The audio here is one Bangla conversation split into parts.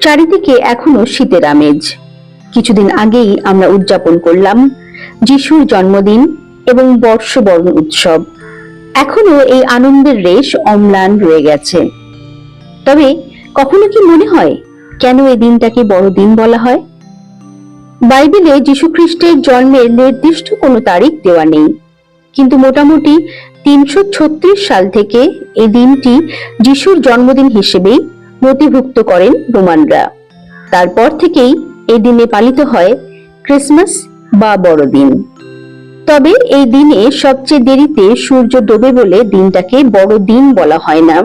চারিদিকে এখনও শীতের আমেজ। কিছুদিন আগেই আমরা উদযাপন করলাম যিশুর জন্মদিন এবং বর্ষবরণ উৎসব। এখনও এই আনন্দের রেশ অম্লান রয়ে গেছে। তবে কখনো কি মনে হয় কেন এই দিনটাকে বড়দিন বলা হয়? বাইবেলে যীশুখ্রিস্টের জন্মের নির্দিষ্ট কোনো তারিখ দেওয়া নেই। কিন্তু মোটামুটি তিনশো ছত্রিশ সাল থেকে এই দিনটি যিশুর জন্মদিন হিসেবেই নথিভুক্ত করেন রোমানরা। তারপর থেকেই এই দিনে পালিত হয় ক্রিসমাস বা বড়দিন। তবে এই দিনে সবচেয়ে দেরিতে সূর্য ডোবে বলে দিনটাকে বড়দিন বলা হয় না।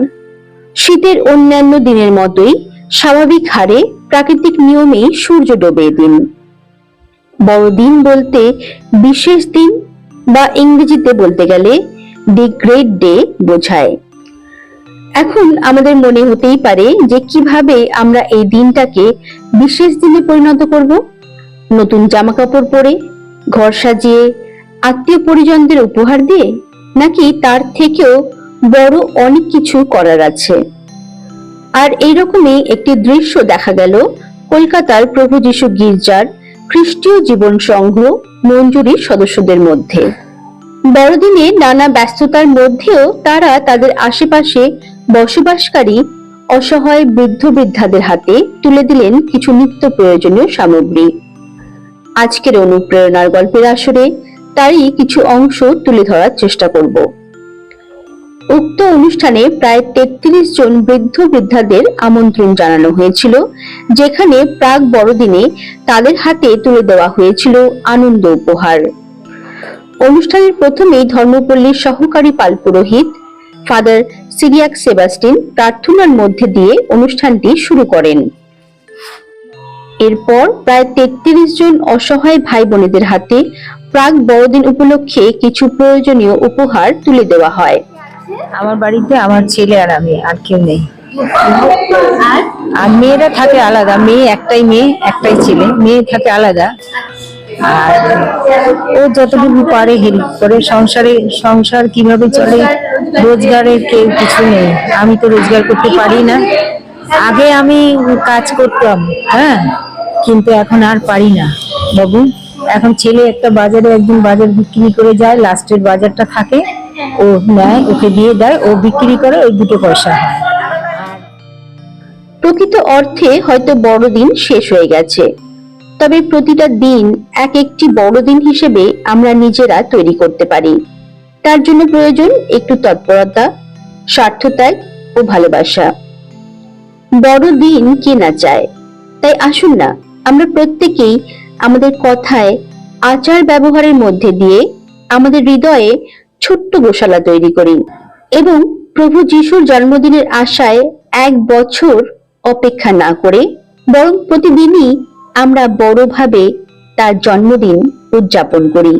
শীতের অন্যান্য দিনের মতোই স্বাভাবিক হারে প্রাকৃতিক নিয়মেই সূর্য ডোবে এদিন বড়দিন বলতে বিশেষ দিন বা ইংরেজিতে বলতে গেলে দি গ্রেট ডে বোঝায়। এখন আমাদের মনে হতেই পারে যে কীভাবে আমরা এই দিনটাকে বিশেষ দিনে পরিণত করব। নতুন জামা কাপড় পরে, ঘর সাজিয়ে, আত্মীয় পরিজনদের উপহার দিয়ে, নাকি তার থেকেও বড় অনেক কিছু করার আছে। আর এইরকমই একটি দৃশ্য দেখা গেল কলকাতার প্রভু যিশু গির্জার খ্রিস্টীয় জীবন সংঘ মঞ্জুরির সদস্যদের মধ্যে। বড়দিনে নানা ব্যস্ততার মধ্যেও তারা তাদের আশেপাশে বসবাসকারী অসহায় বৃদ্ধ বৃদ্ধাদের হাতে তুলে দিলেন কিছু নিত্য প্রয়োজনীয় সামগ্রী। আজকের অনুপ্রেরণার গল্পের আসরে তারই কিছু অংশ তুলে ধরার চেষ্টা করব। উক্ত অনুষ্ঠানে প্রায় তেত্রিশ জন বৃদ্ধ বৃদ্ধাদের আমন্ত্রণ জানানো হয়েছিল, যেখানে প্রাক বড়দিনে তাদের হাতে তুলে দেওয়া হয়েছিল আনন্দ উপহার। অনুষ্ঠানের প্রথমেই ধর্মপল্লীর সহকারী পাল পুরোহিত ফাদার সিরিয়াক সেবাস্টিন প্রার্থনার মধ্যে দিয়ে অনুষ্ঠানটি শুরু করেন। এরপর প্রায় তেত্রিশ জন অসহায় ভাই বোনেদের হাতে প্রাক বড়দিন উপলক্ষে কিছু প্রয়োজনীয় উপহার তুলে দেওয়া হয়। আমার বাড়িতে আমার ছেলে আর আমি, আর কেউ নেই। আর মেয়েরা থাকে আলাদা, মেয়ে একটাই মেয়ে, একটাই ছেলে, মেয়ে থাকে আলাদা। আর ও যতটুকু পারে হেল্প করে। সংসারে সংসার কীভাবে চলে রোজগারের কেউ কিছু নেই। আমি তো রোজগার করতে পারি না। আগে আমি কাজ করতাম হ্যাঁ? কিন্তু এখন আর পারি না বাবু। এখন ছেলে একটা বাজারে একদিন বাজার বিক্রি করে যায় লাস্টের বাজারটা থাকে। ও নেয় ওকে দিয়ে দেয় ও বিক্রি করে ওই দুটো পয়সা হয়। প্রকৃত অর্থে হয়তো বড়দিন শেষ হয়ে গেছে। তবে প্রতিটা দিন এক একটি বড়দিন হিসেবে আমরা নিজেরা তৈরি করতে পারি। তার জন্য প্রয়োজন একটু তৎপরতা স্বার্থত্যাগ ও ভালোবাসা। বড়দিন কে না চায়? তাই আসুন না, আমরা প্রত্যেকেই আমাদের কথায়, আচার ব্যবহারের মধ্যে দিয়ে আমাদের হৃদয়ে ছোট্ট গোশালা তৈরি করি এবং প্রভু যিশুর জন্মদিনের আশায় এক বছর অপেক্ষা না করে বরং প্রতিদিনই আমরা বড়ভাবে তার জন্মদিন উদযাপন করি।